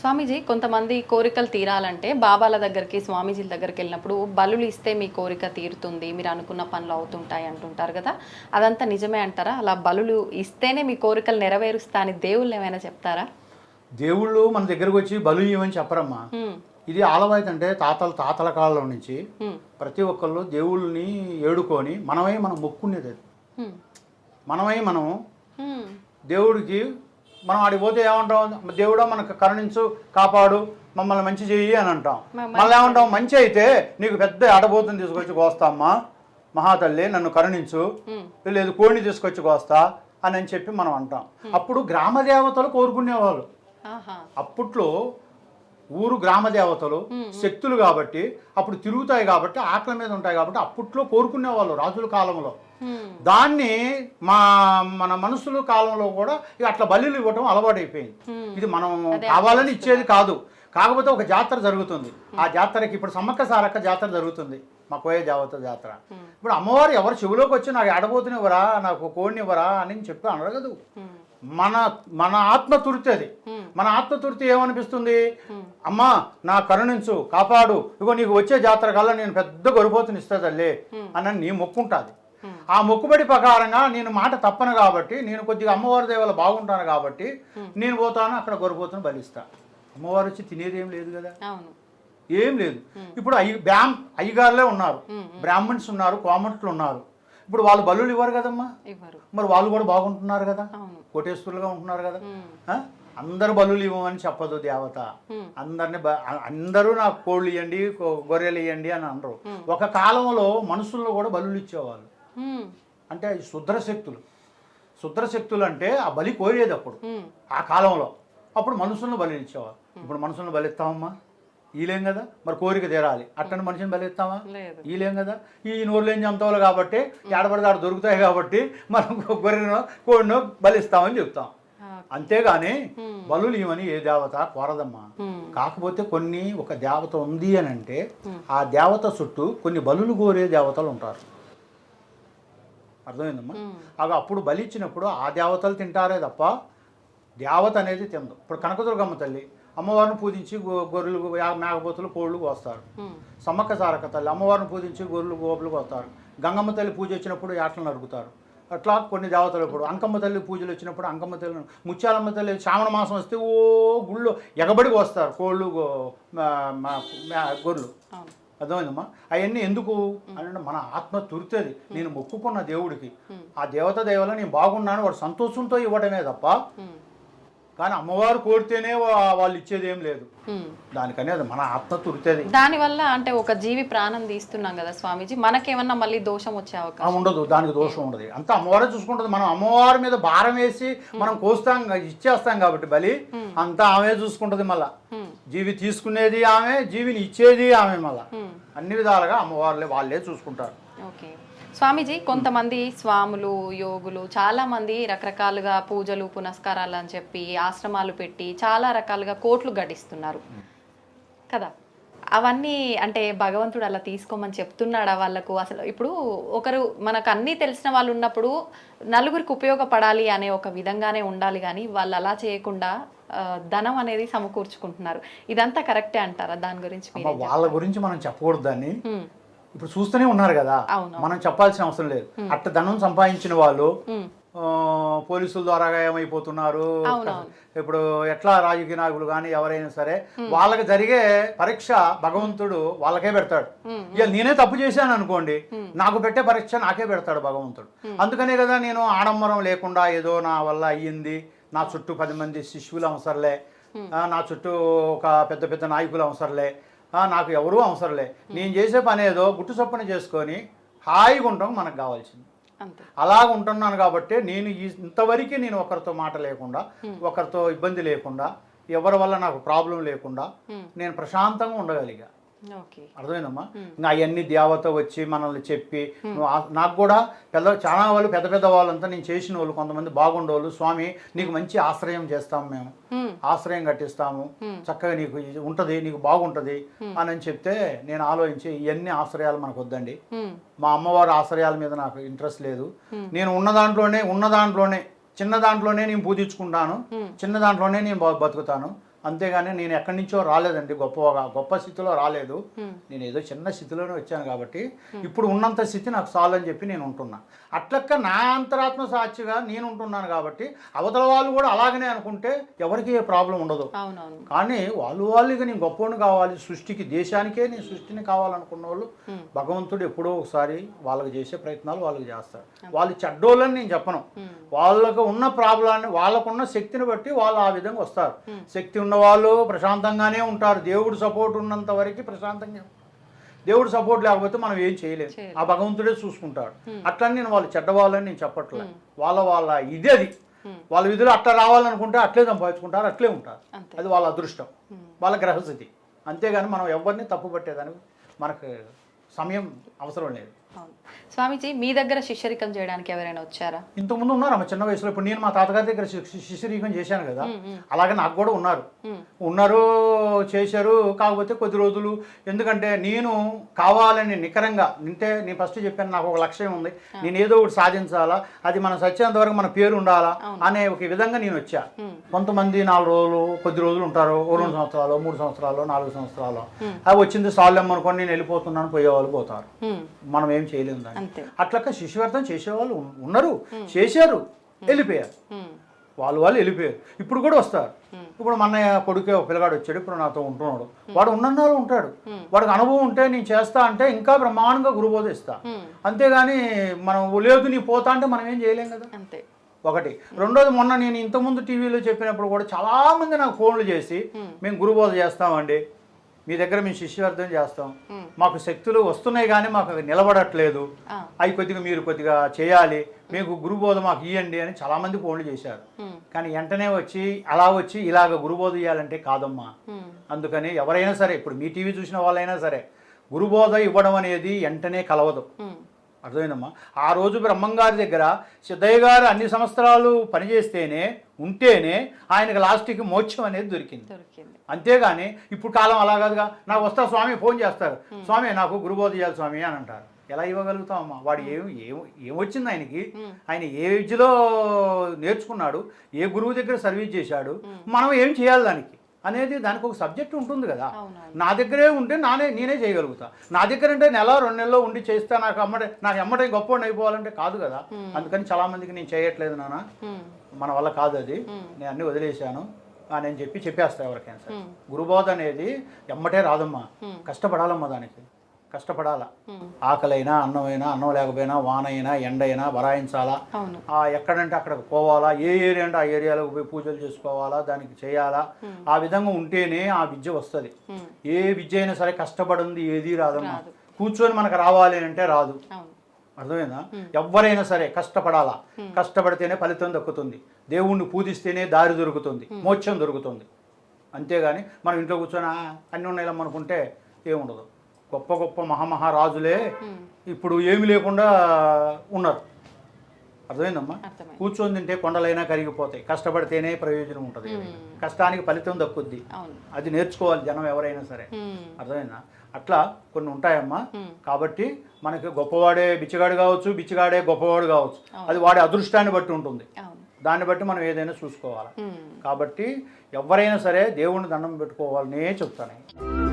స్వామీజీ కొంతమంది కోరికలు తీరాలంటే బాబాల దగ్గరికి స్వామీజీల దగ్గరికి వెళ్ళినప్పుడు బలులు ఇస్తే మీ కోరిక తీరుతుంది మీరు అనుకున్న పనులు అవుతుంటాయి అంటుంటారు కదా. అదంతా నిజమే అంటారా? అలా బలులు ఇస్తేనే మీ కోరికలు నెరవేరుస్తా అని దేవుళ్ళు ఏమైనా చెప్తారా? దేవుళ్ళు మన దగ్గరకు వచ్చి బలు ఇవ్వని చెప్పరమ్మా. ఇది ఆలవాయితీ అంటే తాతల తాతల కాలంలో నుంచి ప్రతి ఒక్కళ్ళు దేవుళ్ళని ఏడుకొని మనమై మనం మొక్కునేది మనమై మనం దేవుడికి మనం ఆడికి పోతే ఏమంటాం దేవుడా మనకు కరుణించు కాపాడు మమ్మల్ని మంచి చెయ్యి అని అంటాం. మళ్ళీ ఏమంటాం మంచి అయితే నీకు పెద్ద అడబోతుని తీసుకొచ్చి కోస్తామ్మా మహాతల్లి నన్ను కరుణించు. లేదు కోడిని తీసుకొచ్చి కోస్తా అని అని చెప్పి మనం అంటాం. అప్పుడు గ్రామ దేవతలు కోరుకునేవాళ్ళు అప్పట్లో ఊరు గ్రామ దేవతలు శక్తులు కాబట్టి అప్పుడు తిరుగుతాయి కాబట్టి ఆకలి మీద ఉంటాయి కాబట్టి అప్పట్లో కోరుకునేవాళ్ళు రాజుల కాలంలో. దాన్ని మా మన మనుషుల కాలంలో కూడా ఇక అట్లా బలులు ఇవ్వటం అలవాటైపోయింది. ఇది మనం కావాలని ఇచ్చేది కాదు. కాకపోతే ఒక జాతర జరుగుతుంది. ఆ జాతరకి ఇప్పుడు సమ్మక్క సారక్క జాతర జరుగుతుంది. మా కోయ జావత జాతర. ఇప్పుడు అమ్మవారు ఎవరు చెవిలోకి వచ్చి నాకు ఎడబోతునివ్వరా నాకు కోడినివ్వరా అని చెప్పి హ్మ్, మన మన ఆత్మ తుర్తి అది. మన ఆత్మ తుర్తి ఏమనిపిస్తుంది? అమ్మా నా కరుణించు కాపాడు. ఇగో నీకు వచ్చే జాతర కల్లా నేను పెద్ద గొరిపోతుని ఇస్తా తల్లి అని నీ మొక్కుంటుంది. ఆ మొక్కుబడి ప్రకారంగా నేను మాట తప్పను కాబట్టి నేను కొద్దిగా అమ్మవారి దేవల బాగుంటాను కాబట్టి నేను పోతాను అక్కడ గొరిపోతుని బలిస్తా. అమ్మవారు వచ్చి తినేది ఏం లేదు కదా? ఏం లేదు. ఇప్పుడు అయ్యి బ్రాహ్మ అయ్యగారులే ఉన్నారు. బ్రాహ్మణ్స్ ఉన్నారు కామెంట్లు ఉన్నారు. ఇప్పుడు వాళ్ళు బలులు ఇవ్వరు కదమ్మా? మరి వాళ్ళు కూడా బాగుంటున్నారు కదా? కోటేశ్వరులుగా ఉంటున్నారు కదా? అందరు బలులు ఇవ్వమని చెప్పదు దేవత. అందరిని అందరూ నాకు కోళ్ళు ఇవ్వండి గొర్రెలు ఇవ్వండి అని అనరు. ఒక కాలంలో మనుషుల్లో కూడా బలులు ఇచ్చేవాళ్ళు. అంటే అవి శుద్ర శక్తులు శుద్ర శక్తులు అంటే ఆ బలి కోరేది అప్పుడు. ఆ కాలంలో. అప్పుడు మనుషులను బలి ఇచ్చేవాళ్ళు ఇప్పుడు మనుషులను బలిస్తామమ్మా. ఈలేం కదా? మరి కోరిక తీరాలి. అట్టని మనిషిని బలిస్తామా? ఈలేం కదా? ఈ నోరులు ఏం చంతవాళ్ళు కాబట్టి ఏడబడితే ఆడ దొరుకుతాయి కాబట్టి మనం గొర్రెనో కోడినో బలిస్తామని చెప్తాం. అంతేగాని. బలులు ఇవని ఏ దేవత కోరదమ్మా. కాకపోతే కొన్ని ఒక దేవత ఉంది అని అంటే ఆ దేవత చుట్టూ కొన్ని బలులు కోరే దేవతలు ఉంటారు. అర్థమైందమ్మా. అవి అప్పుడు బలి ఇచ్చినప్పుడు ఆ దేవతలు తింటారే తప్ప దేవత అనేది తిందు ఇప్పుడు కనకదుర్గమ్మ తల్లి అమ్మవారిని పూజించి గొర్రెలు మేకపోతులు కోళ్ళు కోస్తారు. సమ్మక్క సారక్క తల్లి అమ్మవారిని పూజించి గొర్రెలు గోపులు కోస్తారు. గంగమ్మ తల్లి పూజ వచ్చినప్పుడు యాటలు నరుకుతారు. అట్లా కొన్ని దేవతలు ఇప్పుడు అంకమ్మ తల్లి పూజలు వచ్చినప్పుడు అంకమ్మ తల్లి ముత్యాలమ్మ తల్లి శ్రావణ మాసం వస్తే ఓ గుళ్ళు ఎగబడి వస్తారు కోళ్ళు గొర్రెలు. అర్థమైందమ్మా? అవన్నీ ఎందుకు? అంటే మన ఆత్మ తురుతుంది నేను మొక్కుకున్న దేవుడికి. ఆ దేవత దేవల నేను బాగున్నాను వాడు సంతోషంతో ఇవ్వడమే తప్ప కానీ అమ్మవారు కోరితేనే వాళ్ళు ఇచ్చేది ఏం లేదు. దానికని అది మన ఆత్మ తురుతుంది దానివల్ల అంటే ఒక జీవి ప్రాణం తీస్తున్నాం కదా స్వామీజీ మనకేమన్నా మళ్ళీ దోషం వచ్చే అవకాశం? ఉండదు. దానికి దోషం ఉండదు. అంతా అమ్మవారే చూసుకుంటుంది. మనం అమ్మవారి మీద భారం వేసి మనం కోస్తాం ఇచ్చేస్తాం కాబట్టి బలి అంతా ఆమె చూసుకుంటుంది మళ్ళా. జీవి తీసుకునేది ఆమె జీవిని ఇచ్చేది ఆమె మళ్ళా. అన్ని విధాలుగా అమ్మవార్లే వాళ్ళే చూసుకుంటారు. ఓకే. స్వామీజీ కొంతమంది స్వాములు యోగులు చాలా మంది రకరకాలుగా పూజలు పునస్కారాలు అని చెప్పి ఆశ్రమాలు పెట్టి చాలా రకాలుగా కోట్లు గడిస్తున్నారు. కదా? అవన్నీ అంటే భగవంతుడు అలా తీసుకోమని చెప్తున్నాడా వాళ్ళకు? అసలు ఇప్పుడు ఒకరు మనకు అన్నీ తెలిసిన వాళ్ళు ఉన్నప్పుడు నలుగురికి ఉపయోగపడాలి అనే ఒక విధంగానే ఉండాలి కానీ వాళ్ళు అలా చేయకుండా ధనం అనేది సమకూర్చుకుంటున్నారు. ఇదంతా కరెక్టే అంటారా? దాని గురించి వాళ్ళ గురించి మనం చెప్పకూడదు దాన్ని. ఇప్పుడు చూస్తూనే ఉన్నారు కదా. మనం చెప్పాల్సిన అవసరం లేదు. అట్ట ధనం సంపాదించిన వాళ్ళు పోలీసుల ద్వారా ఏమైపోతున్నారు. ఇప్పుడు ఎట్లా రాజకీయ నాయకులు కానీ ఎవరైనా సరే వాళ్ళకి జరిగే పరీక్ష భగవంతుడు వాళ్ళకే పెడతాడు. ఇక నేనే తప్పు చేశాను అనుకోండి నాకు పెట్టే పరీక్ష నాకే పెడతాడు భగవంతుడు. అందుకనే కదా నేను ఆడంబరం లేకుండా ఏదో నా వల్ల అయ్యింది నా చుట్టూ పది మంది శిష్యులు అవసరంలే నా చుట్టూ ఒక పెద్ద పెద్ద నాయకులు అవసరంలే నాకు ఎవరూ అవసరంలే. నేను చేసే పని ఏదో గుట్టు చొప్పున చేసుకొని హాయిగా ఉండడం మనకు కావాల్సింది. అలాగ ఉంటున్నాను కాబట్టి నేను ఈ- ఇంతవరకు నేను ఒకరితో మాట లేకుండా ఒకరితో ఇబ్బంది లేకుండా ఎవరి వల్ల నాకు ప్రాబ్లం లేకుండా. నేను ప్రశాంతంగా ఉండగలిగా. అర్థమైందమ్మా? ఇంకా అవన్నీ దేవత వచ్చి మనల్ని చెప్పి నాకు కూడా పెద్ద చాలా వాళ్ళు పెద్ద పెద్ద వాళ్ళంతా నేను చేసిన వాళ్ళు కొంతమంది బాగుండేవాళ్ళు. స్వామి నీకు మంచి ఆశ్రయం చేస్తాం మేము. ఆశ్రయం కట్టిస్తాము. చక్కగా నీకు ఉంటది నీకు బాగుంటది అని అని చెప్తే నేను ఆలోచించి ఇవన్నీ ఆశ్రయాలు మనకు వద్దండి. మా అమ్మవారి ఆశ్రయాల మీద నాకు ఇంట్రెస్ట్ లేదు. నేను ఉన్న దాంట్లోనే ఉన్న దాంట్లోనే చిన్న దాంట్లోనే నేను పూజించుకుంటాను. చిన్న దాంట్లోనే నేను బతుకుతాను. అంతేగాని నేను ఎక్కడి నుంచో రాలేదండి. గొప్పగా గొప్ప స్థితిలో రాలేదు. నేను ఏదో చిన్న స్థితిలోనే వచ్చాను కాబట్టి ఇప్పుడు ఉన్నంత స్థితి నాకు చాలు అని చెప్పి నేను ఉంటున్నా. అట్లక్క నా అంతరాత్మ సాక్షిగా నేను ఉంటున్నాను కాబట్టి అవతల వాళ్ళు కూడా అలాగనే అనుకుంటే ఎవరికి ఏ ప్రాబ్లం ఉండదు. కానీ వాళ్ళు వాళ్ళు ఇక నేను గొప్పని కావాలి. సృష్టికి దేశానికే నేను సృష్టిని కావాలనుకున్న వాళ్ళు. భగవంతుడు ఎప్పుడో ఒకసారి వాళ్ళకి చేసే ప్రయత్నాలు వాళ్ళకి చేస్తారు. వాళ్ళు చెడ్డోళ్ళని నేను చెప్పను. వాళ్ళకు ఉన్న ప్రాబ్లాన్ని వాళ్ళకున్న శక్తిని బట్టి వాళ్ళు ఆ విధంగా వస్తారు. శక్తి ఉన్నవాళ్ళు ప్రశాంతంగానే ఉంటారు. దేవుడు సపోర్ట్ ఉన్నంత వరకు ప్రశాంతంగా దేవుడు సపోర్ట్ లేకపోతే మనం ఏం చేయలేము చేయలేం. ఆ భగవంతుడే చూసుకుంటాడు. అట్లని నేను వాళ్ళు చెడ్డవాళ్ళని నేను చెప్పట్లేదు వాళ్ళ వాళ్ళ ఇది అది. వాళ్ళ విధులు అట్లా రావాలనుకుంటే అట్లే సంపాదించుకుంటారు అట్లే ఉంటారు. అది వాళ్ళ అదృష్టం. వాళ్ళ గ్రహస్థితి. అంతేగాని మనం ఎవరిని తప్పు పట్టేదానికి మనకు సమయం అవసరం లేదు. స్వామీజీ మీ దగ్గర శిష్యరికం చేయడానికి ఎవరైనా వచ్చారా? ఇంతకుముందు ఉన్నారు అమ్మ చిన్న వయసులో. ఇప్పుడు నేను మా తాతగారి దగ్గర శిష్యరీకం చేశాను కదా. అలాగే నాకు కూడా ఉన్నారు. ఉన్నారు చేశారు. కాకపోతే కొద్ది రోజులు. ఎందుకంటే నేను కావాలని నికరంగా నింటే నేను ఫస్ట్ చెప్పాను నాకు ఒక లక్ష్యం ఉంది. నేను ఏదో ఒకటి సాధించాలా? అది మనం సచ్చేంత వరకు మన పేరు ఉండాలా? అనే ఒక విధంగా నేను వచ్చా. కొంతమంది నాలుగు రోజులు కొద్ది రోజులు ఉంటారు. ఓ రెండు సంవత్సరాలు మూడు సంవత్సరాలు నాలుగు సంవత్సరాలు. అవి వచ్చింది సాల్యం అనుకొని నేను వెళ్ళిపోతున్నాను పోయేవాళ్ళు పోతారు. మ్మ్. మనం ఏం చేయలేము దాన్ని. అట్లక్క శిశువర్ధం చేసేవాళ్ళు ఉన్- ఉన్నారు. చేశారు. వెళ్ళిపోయారు. వాళ్ళు వాళ్ళు వెళ్ళిపోయారు. ఇప్పుడు కూడా వస్తారు. ఇప్పుడు మన కొడుకే ఒక పిల్లగాడు వచ్చాడు. ఇప్పుడు నాతో ఉంటున్నాడు. వాడు ఉన్నన్నాళ్ళు ఉంటాడు. వాడికి అనుభవం ఉంటే నేను చేస్తా అంటే ఇంకా బ్రహ్మాండంగా గురుబోధ ఇస్తా. అంతేగాని మనం లేదు నీ పోతా అంటే మనం ఏం చేయలేం కదా. అంతే. ఒకటి. రెండోది మొన్న నేను ఇంతకుముందు టీవీలో చెప్పినప్పుడు కూడా చాలామంది నాకు ఫోన్లు చేసి మేము గురుబోధ చేస్తామండి. మీ దగ్గర మేము శిష్యవర్ధన చేస్తాం. మాకు శక్తులు వస్తున్నాయి కానీ మాకు నిలబడట్లేదు. అవి కొద్దిగా మీరు కొద్దిగా చేయాలి మీకు గురుబోధ మాకు ఇవ్వండి అని చాలామంది ఫోన్లు చేశారు. కానీ వెంటనే వచ్చి అలా వచ్చి ఇలాగ గురుబోధ ఇవ్వాలంటే కాదమ్మా మ్మ్. అందుకని ఎవరైనా సరే ఇప్పుడు మీ టీవీ చూసిన వాళ్ళైనా సరే గురుబోధ ఇవ్వడం అనేది వెంటనే కలవదు. అర్థమైందమ్మా? ఆ రోజు బ్రహ్మంగారి దగ్గర సిద్ధయ్య గారు అన్ని సంవత్సరాలు పనిచేస్తేనే ఉంటేనే ఆయనకు లాస్ట్కి మోక్షం అనేది దొరికింది. దొరికింది. అంతేగాని ఇప్పుడు కాలం అలా కాదుగా నాకు వస్తా స్వామి ఫోన్ చేస్తారు. స్వామి నాకు గురుబోధ చేయాలి స్వామి అని అంటారు. ఎలా ఇవ్వగలుగుతామమ్మా వాడు ఏం ఏం ఏమొచ్చింది ఆయనకి? ఆయన ఏ విద్యలో నేర్చుకున్నాడు? ఏ గురువు దగ్గర సర్వీస్ చేశాడు? మనం ఏం చేయాలి దానికి? అనేది దానికి ఒక సబ్జెక్ట్ ఉంటుంది కదా. నా దగ్గరే ఉంటే నానే నేనే చేయగలుగుతా. నా దగ్గర అంటే నెల రెండు నెలల్లో ఉండి చేస్తా నాకు అమ్మడే నాకు ఎమ్మటే గొప్ప అయిపోవాలంటే కాదు కదా. అందుకని చాలా మందికి నేను చేయట్లేదు నాన్న. మన వల్ల కాదు అది. నేను అన్ని వదిలేశాను. అని అని చెప్పి చెప్పేస్తా ఎవరికైనా సరే. గురుబోధ అనేది ఎమ్మటే రాదమ్మా. కష్టపడాలమ్మా దానికి. కష్టపడాలా. ఆకలైనా అన్నమైనా అన్నం లేకపోయినా వానైనా ఎండైనా బరాయించాలా ఆ ఎక్కడంటే అక్కడికి పోవాలా? ఏ ఏరియా అంటే ఆ ఏరియాలోకి పోయి పూజలు చేసుకోవాలా? దానికి చేయాలా? ఆ విధంగా ఉంటేనే ఆ విద్య వస్తుంది. ఏ విద్య అయినా సరే కష్టపడింది ఏది రాదమ్మా. రాదు. కూర్చొని మనకు రావాలి అంటే రాదు. అర్థమైందా? ఎవరైనా సరే కష్టపడాలా? కష్టపడితేనే ఫలితం దక్కుతుంది. దేవుణ్ణి పూజిస్తేనే దారి దొరుకుతుంది. మోక్షం దొరుకుతుంది. అంతేగాని మనం ఇంట్లో కూర్చొని "ఆ, అన్ని ఉన్నాయిలే అనుకుంటే ఏముండదు. గొప్ప గొప్ప మహామహారాజులే ఇప్పుడు ఏమి లేకుండా ఉన్నారు. అర్థమైందమ్మా? అర్థమైంది. కూర్చొని తింటే కొండలైనా కరిగిపోతాయి. కష్టపడితేనే ప్రయోజనం ఉంటుంది కష్టానికి ఫలితం దక్కుద్ది. అది నేర్చుకోవాలి జనం ఎవరైనా సరే. అర్థమైందా? అట్లా కొన్ని ఉంటాయమ్మా. కాబట్టి మనకి గొప్పవాడే బిచ్చగాడు కావచ్చు బిచ్చగాడే గొప్పవాడు కావచ్చు. అది వాడి అదృష్టాన్ని బట్టి ఉంటుంది. దాన్ని బట్టి మనం ఏదైనా చూసుకోవాలి. కాబట్టి ఎవరైనా సరే దేవుణ్ణి దండం పెట్టుకోవాలనే చెప్తాను.